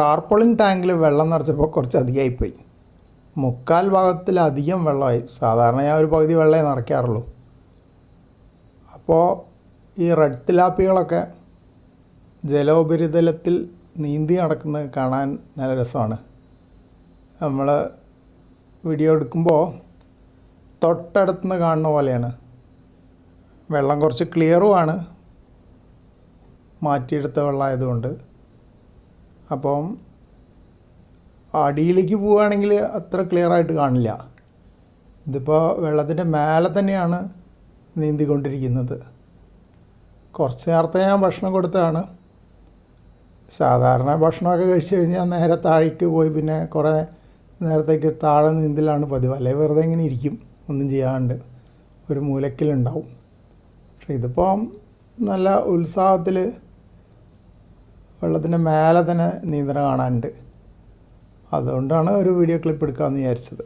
ടാർപ്പൊളിൻ ടാങ്കിൽ വെള്ളം നിറച്ചപ്പോൾ കുറച്ച് അധികമായിപ്പോയി. മുക്കാൽ ഭാഗത്തിലധികം വെള്ളമായി. സാധാരണ ഞാൻ ഒരു പകുതി വെള്ളമേ നിറയ്ക്കാറുള്ളൂ. അപ്പോൾ ഈ റെഡ് തിലാപ്പികളൊക്കെ ജലോപരിതലത്തിൽ നീന്തി നടക്കുന്നത് കാണാൻ നല്ല രസമാണ്. നമ്മൾ വീഡിയോ എടുക്കുമ്പോൾ തൊട്ടടുത്തുനിന്ന് കാണുന്ന പോലെയാണ്. വെള്ളം കുറച്ച് ക്ലിയറുമാണ്. മാറ്റിയെടുത്ത വെള്ളമായതുകൊണ്ട്. അപ്പം അടിയിലേക്ക് പോവുകയാണെങ്കിൽ അത്ര ക്ലിയർ ആയിട്ട് കാണില്ല. ഇതിപ്പോൾ വെള്ളത്തിന്റെ മേലെ തന്നെയാണ് നീന്തിക്കൊണ്ടിരിക്കുന്നത്. കുറച്ച് നേരത്തെ ഞാൻ ഭക്ഷണം കൊടുത്തതാണ്. സാധാരണ ഭക്ഷണമൊക്കെ കഴിച്ച് കഴിഞ്ഞാൽ നേരെ താഴേക്ക് പോയി പിന്നെ കുറേ നേരത്തേക്ക് താഴെ നീന്തലാണ് പതിവ്. അല്ലെങ്കിൽ വെറുതെ ഇങ്ങനെ ഇരിക്കും ഒന്നും ചെയ്യാണ്ട് ഒരു മൂലക്കിലുണ്ടാവും പക്ഷേ ഇതിപ്പം നല്ല ഉത്സാഹത്തിൽ വെള്ളത്തിന്റെ മേലെ തന്നെ നീന്തണ കാണാനുണ്ട്. അതുകൊണ്ടാണ് ഒരു വീഡിയോ ക്ലിപ്പ് എടുക്കാമെന്ന് വിചാരിച്ചത്.